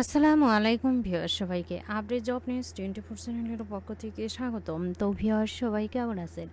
আসসালামু আলাইকুম ভিউয়ার সবাইকে update job news twenty four চ্যানেলের পক্ষ থেকে স্বাগতম। তো ভিউয়ার সবাই কেমন আছেন?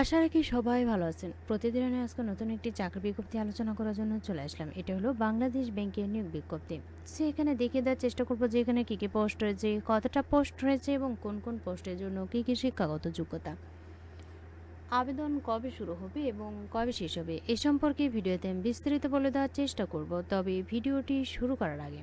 আশা রাখি সবাই ভালো আছেন। প্রতিদিনের আজকে নতুন একটি চাকরি বিজ্ঞপ্তি আলোচনা করার জন্য চলে আসলাম। এটা হলো বাংলাদেশ ব্যাংকের নিয়োগ বিজ্ঞপ্তি। সে এখানে দেখিয়ে দেওয়ার চেষ্টা করব যে এখানে কী কী পোস্ট রয়েছে, কতটা পোস্ট রয়েছে এবং কোন কোন পোস্টের জন্য কী কী শিক্ষাগত যোগ্যতা। আবেদন কবে শুরু হবে এবং কবে শেষ হবে, এ সম্পর্কে ভিডিওতে বিস্তারিত বলে দেওয়ার চেষ্টা করব। তবে ভিডিওটি শুরু করার আগে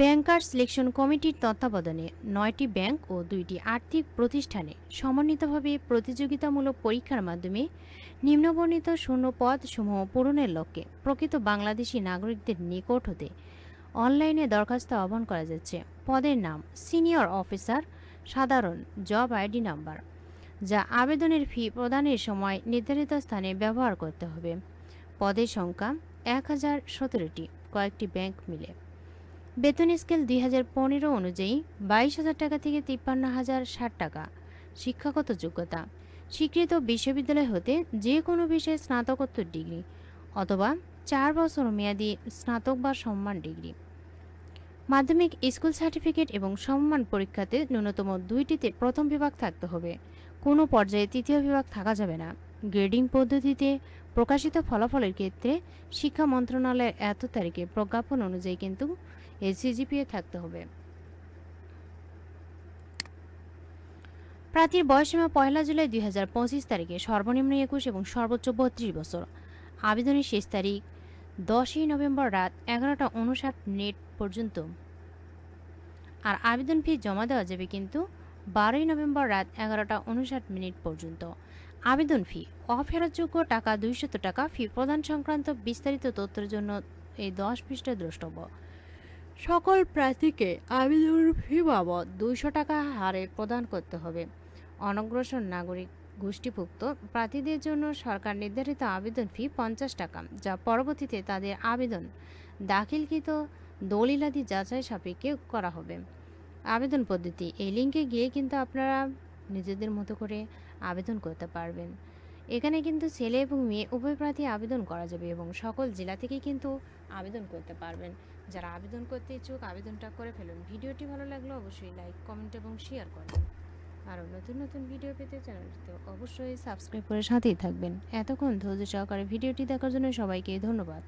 ব্যাংকার সিলেকশন কমিটির তত্ত্বাবধানে নয়টি ব্যাংক ও দুইটি আর্থিক প্রতিষ্ঠানে সমন্বিতভাবে প্রতিযোগিতামূলক পরীক্ষার মাধ্যমে নিম্নবর্ণিত শূন্য পদসমূহ পূরণের লক্ষ্যে প্রকৃত বাংলাদেশি নাগরিকদের নিকট হতে অনলাইনে দরখাস্ত আহ্বান করা যাচ্ছে। পদের নাম সিনিয়র অফিসার, সাধারণ জব আইডি নাম্বার, যা আবেদনের ফি প্রদানের সময় নির্ধারিত স্থানে ব্যবহার করতে হবে। পদের সংখ্যা এক হাজার সতেরোটি। কয়েকটি ব্যাংক মিলে বেতন স্কেল দুই হাজার পনেরো অনুযায়ী বাইশ হাজার টাকা থেকে তিপ্পান্ন হাজার ষাট টাকা, শিক্ষাগত যোগ্যতা, স্বীকৃত বিশ্ববিদ্যালয় হতে যে কোনো বিষয়ে স্নাতকোত্তর ডিগ্রি অথবা চার বছর মেয়াদী স্নাতক বা সম্মান ডিগ্রি। মাধ্যমিক স্কুল সার্টিফিকেট এবং সম্মান পরীক্ষাতে ন্যূনতম দুইটিতে প্রথম বিভাগ থাকতে হবে। কোনো পর্যায়ে তৃতীয় বিভাগ থাকা যাবে না। গ্রেডিং পদ্ধতিতে প্রকাশিত ফলাফলের ক্ষেত্রে শিক্ষা মন্ত্রণালয়ের এত তারিখে প্রজ্ঞাপন অনুযায়ী কিন্তু এসিজিপিএ থাকতে হবে। প্রার্থীর বয়সীমা পয়লা জুলাই দুই হাজার পঁচিশ তারিখে সর্বনিম্ন একুশ এবং সর্বোচ্চ বত্রিশ বছর। আবেদনের শেষ তারিখ দশই নভেম্বর রাত এগারোটা উনষাট মিনিট পর্যন্ত। আর আবেদন ফি জমা দেওয়া যাবে কিন্তু বারোই নভেম্বর রাত এগারোটা উনষাট মিনিট পর্যন্ত। আবেদন ফি, অফেরতযোগ্য টাকা দুইশত টাকা, ফি প্রদান সংক্রান্ত বিস্তারিত তথ্যের জন্য এই দশ পৃষ্ঠা দ্রষ্টব্য। সকল প্রার্থীকে আবেদন ফি বাবদ দুইশো টাকা হারে প্রদান করতে হবে। অনগ্রসর নাগরিক গোষ্ঠীভুক্ত প্রার্থীদের জন্য সরকার নির্ধারিত আবেদন ফি পঞ্চাশ টাকা, যা পরবর্তীতে তাদের আবেদন দাখিলকৃত দলিলাদি যাচাই সাপেক্ষে করা হবে। আবেদন পদ্ধতি, এই লিঙ্কে গিয়ে কিন্তু আপনারা নিজেদের মতো করে আবেদন করতে পারবেন। এখানে কিন্তু ছেলে এবং মেয়ে, উভয় প্রার্থী আবেদন করা যাবে এবং সকল জেলা থেকে কিন্তু আবেদন করতে পারবেন। যারা আবেদন করতে ইচ্ছুক, আবেদনটা করে ফেলুন। ভিডিওটি ভালো লাগলে অবশ্যই লাইক, কমেন্ট এবং শেয়ার করবেন। আরও নতুন নতুন ভিডিও পেতে চ্যানেলটিতে অবশ্যই সাবস্ক্রাইব করে সাথেই থাকবেন। এতক্ষণ ধৈর্য সহকারে ভিডিওটি দেখার জন্য সবাইকে ধন্যবাদ।